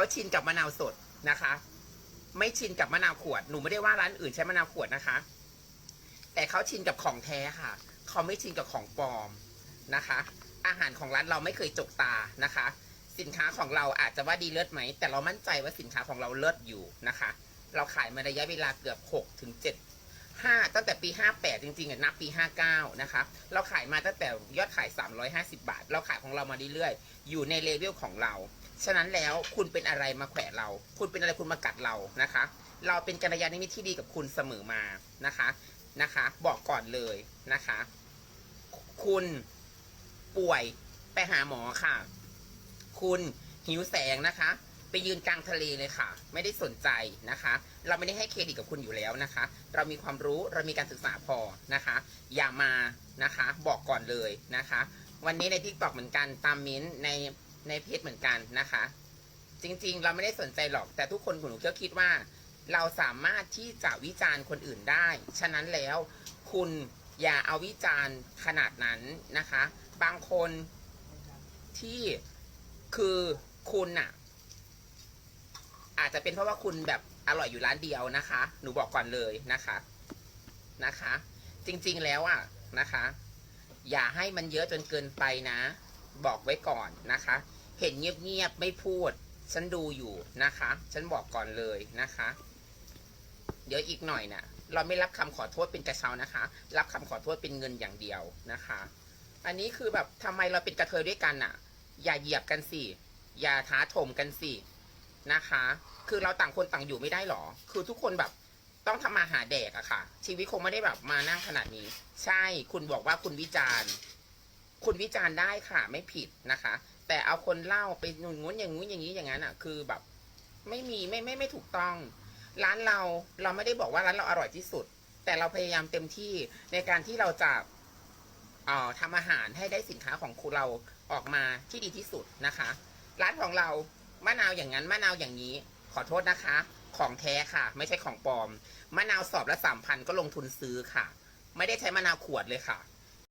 เขาชินกับมะนาวสดนะคะ ไม่ชินกับมะนาวขวดหนูไม่ได้ว่าร้านอื่นใช้มะนาวขวดนะคะ แต่เขาชินกับของแท้ค่ะเขาไม่ชินกับของปลอมนะคะ อาหารของร้านเราไม่เคยจกตานะคะ สินค้าของเราอาจจะว่าดีเลิศไหม แต่เรามั่นใจว่าสินค้าของเราเลิศอยู่นะคะ เราขายมาระยะเวลาเกือบ6ถึง7 5ตั้งแต่ปี58จริงๆอะนับปี59นะคะเราขายมาตั้งแต่ยอดขาย350บาท เราขายของเรามาเรื่อยๆอยู่ในเลเวลของเรา ฉะนั้นแล้วคุณเป็นอะไรมาแขวะเรา คุณเป็นอะไรคุณมากัดเรานะคะ เราเป็นกัลยาณมิตรที่ดีกับคุณเสมอมานะคะนะคะ บอกก่อนเลยนะคะ คุณป่วยไปหาหมอค่ะ คุณหิวแสงนะคะ ไปยืนกลางทะเลเลยค่ะ ไม่ได้สนใจนะคะ เราไม่ได้ให้เครดิตกับคุณอยู่แล้วนะคะ เรามีความรู้เรามีการศึกษาพอนะคะ อย่ามานะคะ บอกก่อนเลยนะคะ วันนี้ในทิกตอกเหมือนกันตามมิ้นในในเพจเหมือนกันนะคะ จริงๆ เราไม่ได้สนใจหรอก แต่ทุกคนหนูก็คิดว่า เราสามารถที่จะวิจารณ์คนอื่นได้ ฉะนั้นแล้วคุณอย่าเอาวิจารณ์ขนาดนั้นนะคะ บางคนที่คือคุณน่ะ อาจจะเป็นเพราะว่าคุณแบบอร่อยอยู่ร้านเดียวนะคะ หนูบอกก่อนเลยนะคะนะคะ จริงๆแล้วอะนะคะ อย่าให้มันเยอะจนเกินไปนะ บอกไว้ก่อนนะคะ เห็นเงียบๆไม่พูด ฉันดูอยู่นะคะ ฉันบอกก่อนเลยนะคะ เดี๋ยวอีกหน่อยนะ่ะ เราไม่รับคำขอโทษเป็นกระเช้านะคะ รับคำขอโทษเป็นเงินอย่างเดียวนะคะ อันนี้คือแบบทำไมเราเป็นกระเทยด้วยกันน่ะ อย่าเหยียบกันสิอย่าท้าถมกันสิ นะคะ คือเราต่างคนต่างอยู่ไม่ได้หรอ คือทุกคนแบบต้องทำมาหาแดกอะค่ะ ชีวิตคงไม่ได้แบบมานั่งขนาดนี้ ใช่คุณบอกว่าคุณวิจารณ์ คุณวิจารณ์ได้ค่ะไม่ผิดนะคะ แต่เอาคนเล่าไปนุนงุ้นอย่างงู้นอย่างนี้อย่างนั้นอะคือแบบ ไม่มีไม่ไม่ไม่ถูกต้อง ร้านเราเราไม่ได้บอกว่าร้านเราอร่อยที่สุด แต่เราพยายามเต็มที่ในการที่เราจะเอ่อทำอาหารให้ได้สินค้าของคุณเราออกมาที่ดีที่สุดนะคะ ร้านของเรา มะนาวอย่างนั้นมะนาวอย่างนี้ ขอโทษนะคะ ของแท้ค่ะ ไม่ใช่ของปลอม มะนาวสอบละสามพันก็ลงทุนซื้อค่ะ ไม่ได้ใช้มะนาวขวดเลยค่ะ